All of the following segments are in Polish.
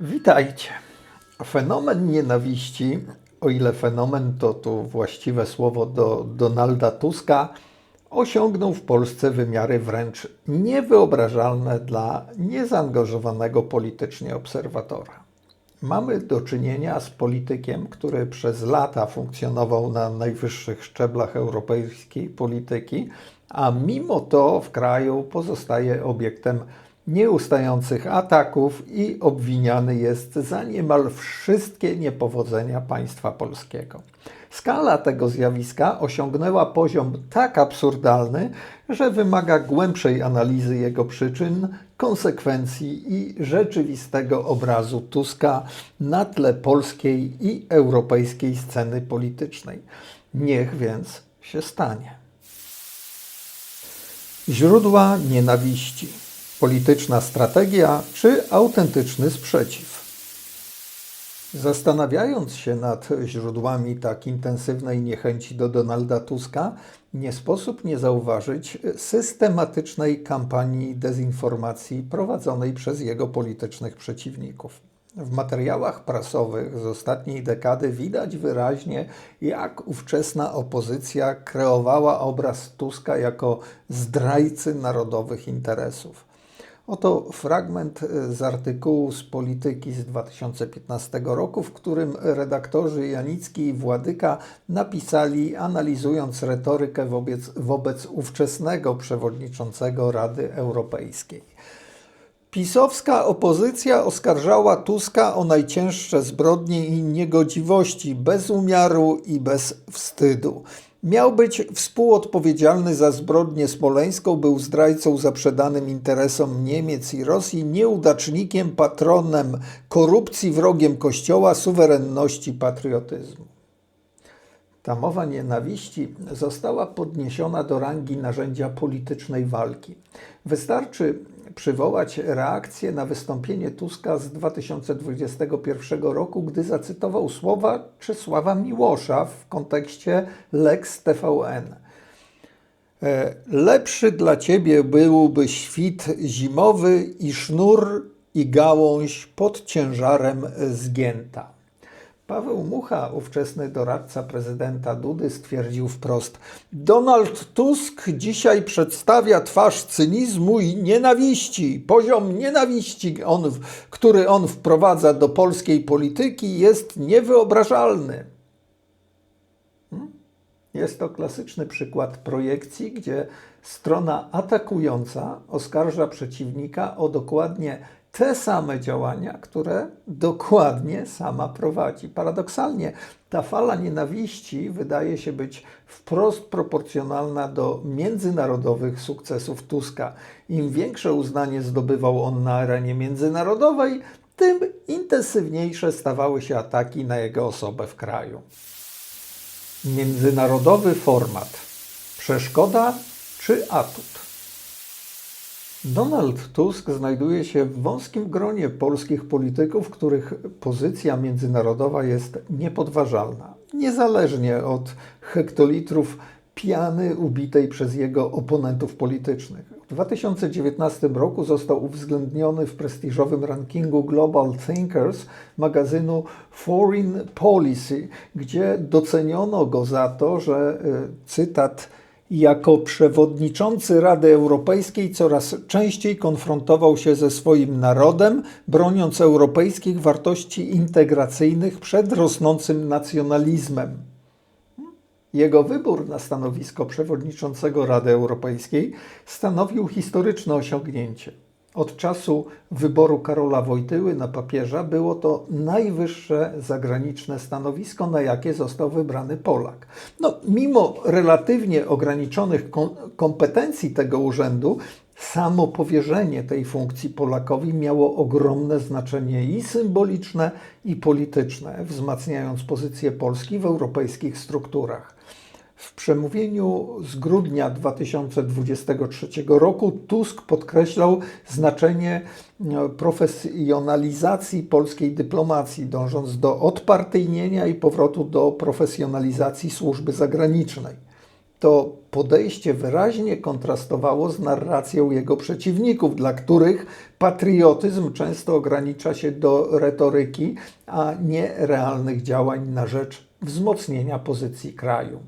Witajcie. Fenomen nienawiści, o ile fenomen to tu właściwe słowo do Donalda Tuska, osiągnął w Polsce wymiary wręcz niewyobrażalne dla niezaangażowanego politycznie obserwatora. Mamy do czynienia z politykiem, który przez lata funkcjonował na najwyższych szczeblach europejskiej polityki, a mimo to w kraju pozostaje obiektem nieustających ataków i obwiniany jest za niemal wszystkie niepowodzenia państwa polskiego. Skala tego zjawiska osiągnęła poziom tak absurdalny, że wymaga głębszej analizy jego przyczyn, konsekwencji i rzeczywistego obrazu Tuska na tle polskiej i europejskiej sceny politycznej. Niech więc się stanie. Źródła nienawiści. Polityczna strategia czy autentyczny sprzeciw? Zastanawiając się nad źródłami tak intensywnej niechęci do Donalda Tuska, nie sposób nie zauważyć systematycznej kampanii dezinformacji prowadzonej przez jego politycznych przeciwników. W materiałach prasowych z ostatniej dekady widać wyraźnie, jak ówczesna opozycja kreowała obraz Tuska jako zdrajcy narodowych interesów. Oto fragment z artykułu z Polityki z 2015 roku, w którym redaktorzy Janicki i Władyka napisali, analizując retorykę wobec, wobec ówczesnego przewodniczącego Rady Europejskiej. Pisowska opozycja oskarżała Tuska o najcięższe zbrodnie i niegodziwości bez umiaru i bez wstydu. Miał być współodpowiedzialny za zbrodnię smoleńską, był zdrajcą zaprzedanym interesom Niemiec i Rosji, nieudacznikiem, patronem korupcji, wrogiem Kościoła, suwerenności, patriotyzmu. Ta mowa nienawiści została podniesiona do rangi narzędzia politycznej walki. Wystarczy przywołać reakcję na wystąpienie Tuska z 2021 roku, gdy zacytował słowa Czesława Miłosza w kontekście Lex TVN. E, lepszy dla ciebie byłby świt zimowy i sznur i gałąź pod ciężarem zgięta. Paweł Mucha, ówczesny doradca prezydenta Dudy, stwierdził wprost: Donald Tusk dzisiaj przedstawia twarz cynizmu i nienawiści. Poziom nienawiści, on, który on wprowadza do polskiej polityki, jest niewyobrażalny. Hmm? Jest to klasyczny przykład projekcji, gdzie strona atakująca oskarża przeciwnika o dokładnie te same działania, które dokładnie sama prowadzi. Paradoksalnie ta fala nienawiści wydaje się być wprost proporcjonalna do międzynarodowych sukcesów Tuska. Im większe uznanie zdobywał on na arenie międzynarodowej, tym intensywniejsze stawały się ataki na jego osobę w kraju. Międzynarodowy format. Przeszkoda czy atut? Donald Tusk znajduje się w wąskim gronie polskich polityków, których pozycja międzynarodowa jest niepodważalna, niezależnie od hektolitrów piany ubitej przez jego oponentów politycznych. W 2019 roku został uwzględniony w prestiżowym rankingu Global Thinkers magazynu Foreign Policy, gdzie doceniono go za to, że y, cytat jako przewodniczący Rady Europejskiej coraz częściej konfrontował się ze swoim narodem, broniąc europejskich wartości integracyjnych przed rosnącym nacjonalizmem. Jego wybór na stanowisko przewodniczącego Rady Europejskiej stanowił historyczne osiągnięcie. Od czasu wyboru Karola Wojtyły na papieża było to najwyższe zagraniczne stanowisko, na jakie został wybrany Polak. No, mimo relatywnie ograniczonych kompetencji tego urzędu, samo powierzenie tej funkcji Polakowi miało ogromne znaczenie i symboliczne, i polityczne, wzmacniając pozycję Polski w europejskich strukturach. W przemówieniu z grudnia 2023 roku Tusk podkreślał znaczenie e, profesjonalizacji polskiej dyplomacji, dążąc do odpartyjnienia i powrotu do profesjonalizacji służby zagranicznej. To podejście wyraźnie kontrastowało z narracją jego przeciwników, dla których patriotyzm często ogranicza się do retoryki, a nie realnych działań na rzecz wzmocnienia pozycji kraju.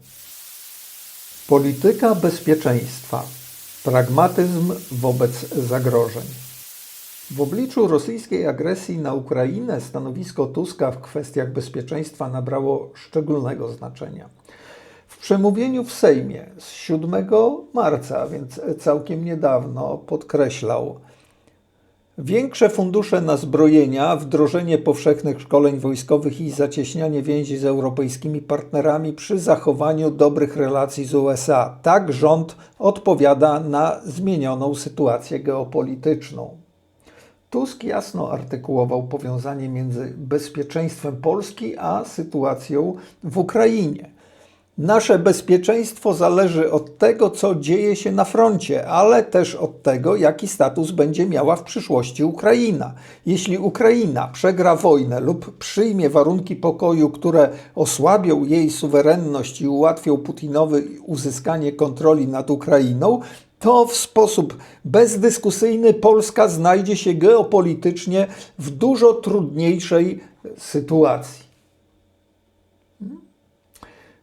Polityka bezpieczeństwa. Pragmatyzm wobec zagrożeń. W obliczu rosyjskiej agresji na Ukrainę stanowisko Tuska w kwestiach bezpieczeństwa nabrało szczególnego znaczenia. W przemówieniu w Sejmie z 7 marca, więc całkiem niedawno, podkreślał, Większe fundusze na zbrojenia, wdrożenie powszechnych szkoleń wojskowych i zacieśnianie więzi z europejskimi partnerami przy zachowaniu dobrych relacji z USA. Tak rząd odpowiada na zmienioną sytuację geopolityczną. Tusk jasno artykułował powiązanie między bezpieczeństwem Polski a sytuacją w Ukrainie. Nasze bezpieczeństwo zależy od tego, co dzieje się na froncie, ale też od tego, jaki status będzie miała w przyszłości Ukraina. Jeśli Ukraina przegra wojnę lub przyjmie warunki pokoju, które osłabią jej suwerenność i ułatwią Putinowi uzyskanie kontroli nad Ukrainą, to w sposób bezdyskusyjny Polska znajdzie się geopolitycznie w dużo trudniejszej sytuacji.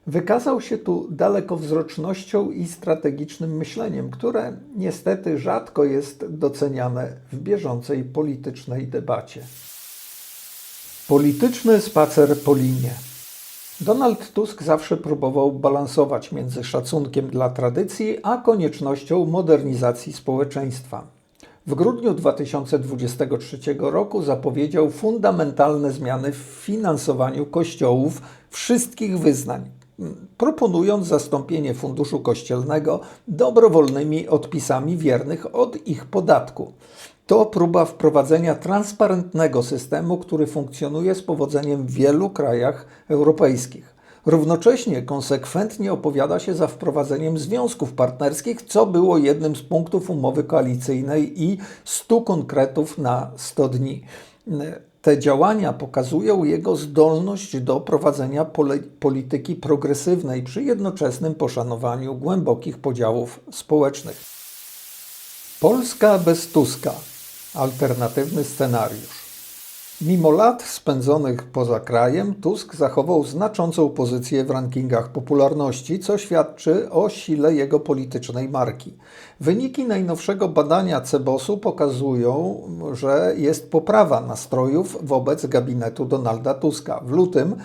Wykazał się tu dalekowzrocznością i strategicznym myśleniem, które niestety rzadko jest doceniane w bieżącej politycznej debacie. Polityczny spacer po linie. Donald Tusk zawsze próbował balansować między szacunkiem dla tradycji a koniecznością modernizacji społeczeństwa. W grudniu 2023 roku zapowiedział fundamentalne zmiany w finansowaniu kościołów wszystkich wyznań, proponując zastąpienie funduszu kościelnego dobrowolnymi odpisami wiernych od ich podatku. To próba wprowadzenia transparentnego systemu, który funkcjonuje z powodzeniem w wielu krajach europejskich. Równocześnie konsekwentnie opowiada się za wprowadzeniem związków partnerskich, co było jednym z punktów umowy koalicyjnej i 100 konkretów na 100 dni. Te działania pokazują jego zdolność do prowadzenia polityki progresywnej przy jednoczesnym poszanowaniu głębokich podziałów społecznych. Polska bez Tuska alternatywny scenariusz. Mimo lat spędzonych poza krajem, Tusk zachował znaczącą pozycję w rankingach popularności, co świadczy o sile jego politycznej marki. Wyniki najnowszego badania Cebosu pokazują, że jest poprawa nastrojów wobec gabinetu Donalda Tuska. W lutym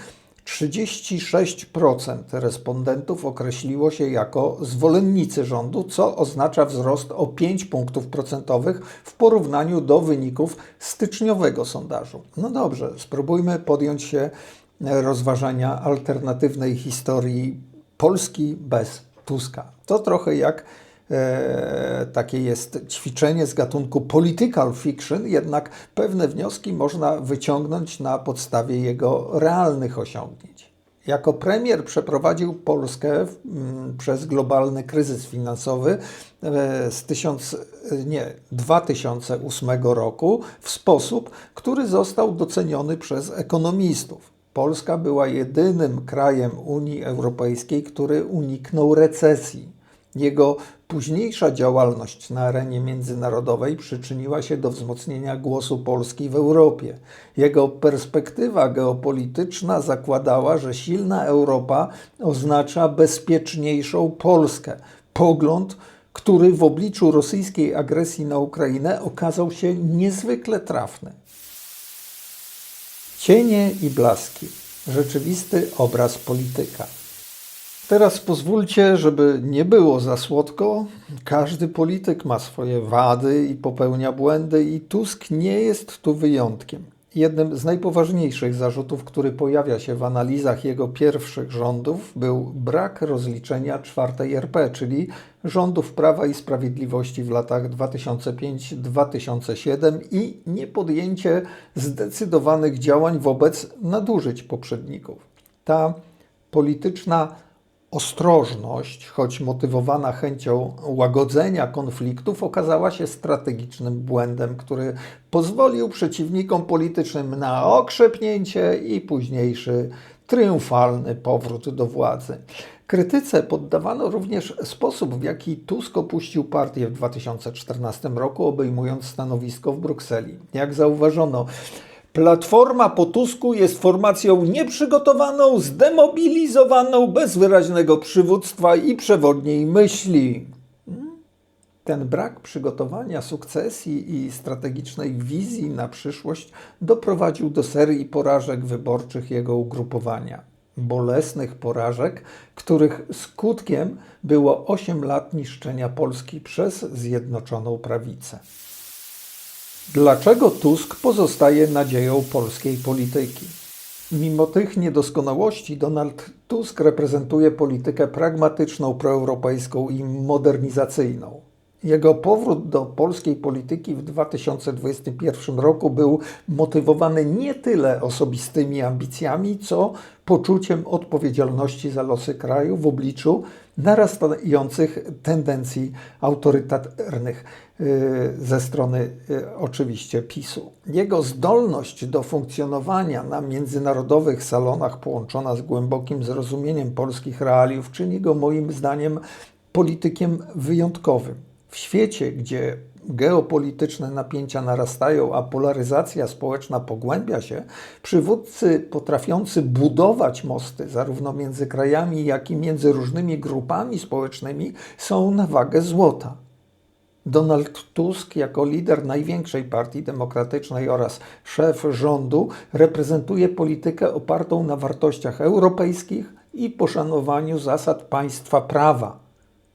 36% respondentów określiło się jako zwolennicy rządu, co oznacza wzrost o 5 punktów procentowych w porównaniu do wyników styczniowego sondażu. No dobrze, spróbujmy podjąć się rozważania alternatywnej historii Polski bez Tuska. To trochę jak takie jest ćwiczenie z gatunku political fiction, jednak pewne wnioski można wyciągnąć na podstawie jego realnych osiągnięć. Jako premier przeprowadził Polskę mm, przez globalny kryzys finansowy e, z 1000, nie, 2008 roku w sposób, który został doceniony przez ekonomistów. Polska była jedynym krajem Unii Europejskiej, który uniknął recesji. Jego późniejsza działalność na arenie międzynarodowej przyczyniła się do wzmocnienia głosu Polski w Europie. Jego perspektywa geopolityczna zakładała, że silna Europa oznacza bezpieczniejszą Polskę. Pogląd, który w obliczu rosyjskiej agresji na Ukrainę okazał się niezwykle trafny. Cienie i blaski. Rzeczywisty obraz polityka. Teraz pozwólcie, żeby nie było za słodko. Każdy polityk ma swoje wady i popełnia błędy, i Tusk nie jest tu wyjątkiem. Jednym z najpoważniejszych zarzutów, który pojawia się w analizach jego pierwszych rządów, był brak rozliczenia czwartej RP, czyli rządów Prawa i Sprawiedliwości w latach 2005-2007 i niepodjęcie zdecydowanych działań wobec nadużyć poprzedników. Ta polityczna ostrożność, choć motywowana chęcią łagodzenia konfliktów, okazała się strategicznym błędem, który pozwolił przeciwnikom politycznym na okrzepnięcie i późniejszy triumfalny powrót do władzy. Krytyce poddawano również sposób, w jaki Tusk opuścił partię w 2014 roku, obejmując stanowisko w Brukseli. Jak zauważono, Platforma po Tusku jest formacją nieprzygotowaną, zdemobilizowaną, bez wyraźnego przywództwa i przewodniej myśli. Ten brak przygotowania, sukcesji i strategicznej wizji na przyszłość doprowadził do serii porażek wyborczych jego ugrupowania. Bolesnych porażek, których skutkiem było 8 lat niszczenia Polski przez Zjednoczoną Prawicę. Dlaczego Tusk pozostaje nadzieją polskiej polityki? Mimo tych niedoskonałości, Donald Tusk reprezentuje politykę pragmatyczną, proeuropejską i modernizacyjną. Jego powrót do polskiej polityki w 2021 roku był motywowany nie tyle osobistymi ambicjami, co poczuciem odpowiedzialności za losy kraju w obliczu narastających tendencji autorytarnych yy, ze strony yy, oczywiście PiSu. Jego zdolność do funkcjonowania na międzynarodowych salonach połączona z głębokim zrozumieniem polskich realiów czyni go moim zdaniem politykiem wyjątkowym. W świecie, gdzie geopolityczne napięcia narastają, a polaryzacja społeczna pogłębia się, przywódcy potrafiący budować mosty zarówno między krajami, jak i między różnymi grupami społecznymi są na wagę złota. Donald Tusk, jako lider największej partii demokratycznej oraz szef rządu, reprezentuje politykę opartą na wartościach europejskich i poszanowaniu zasad państwa prawa.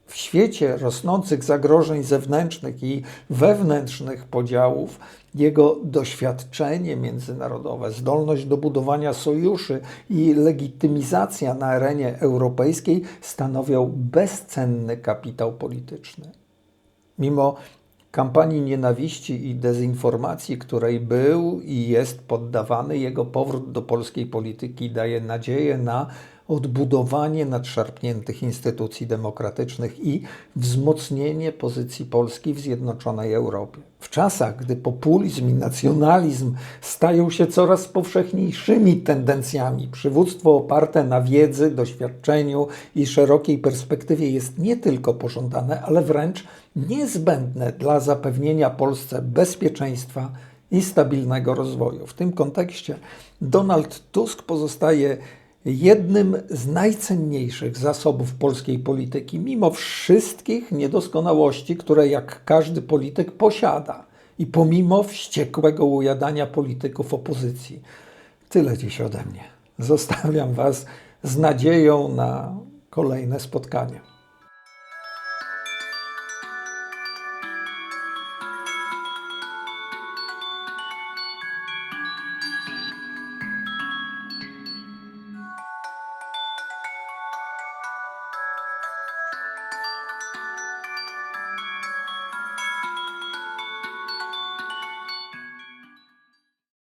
W świecie rosnących zagrożeń zewnętrznych i wewnętrznych podziałów, jego doświadczenie międzynarodowe, zdolność do budowania sojuszy i legitymizacja na arenie europejskiej stanowią bezcenny kapitał polityczny. Mimo kampanii nienawiści i dezinformacji, której był i jest poddawany, jego powrót do polskiej polityki daje nadzieję na odbudowanie nadszarpniętych instytucji demokratycznych i wzmocnienie pozycji Polski w zjednoczonej Europie. W czasach, gdy populizm i nacjonalizm stają się coraz powszechniejszymi tendencjami, przywództwo oparte na wiedzy, doświadczeniu i szerokiej perspektywie jest nie tylko pożądane, ale wręcz niezbędne dla zapewnienia Polsce bezpieczeństwa i stabilnego rozwoju. W tym kontekście Donald Tusk pozostaje jednym z najcenniejszych zasobów polskiej polityki, mimo wszystkich niedoskonałości, które jak każdy polityk posiada i pomimo wściekłego ujadania polityków opozycji. Tyle dziś ode mnie. Zostawiam Was z nadzieją na kolejne spotkanie.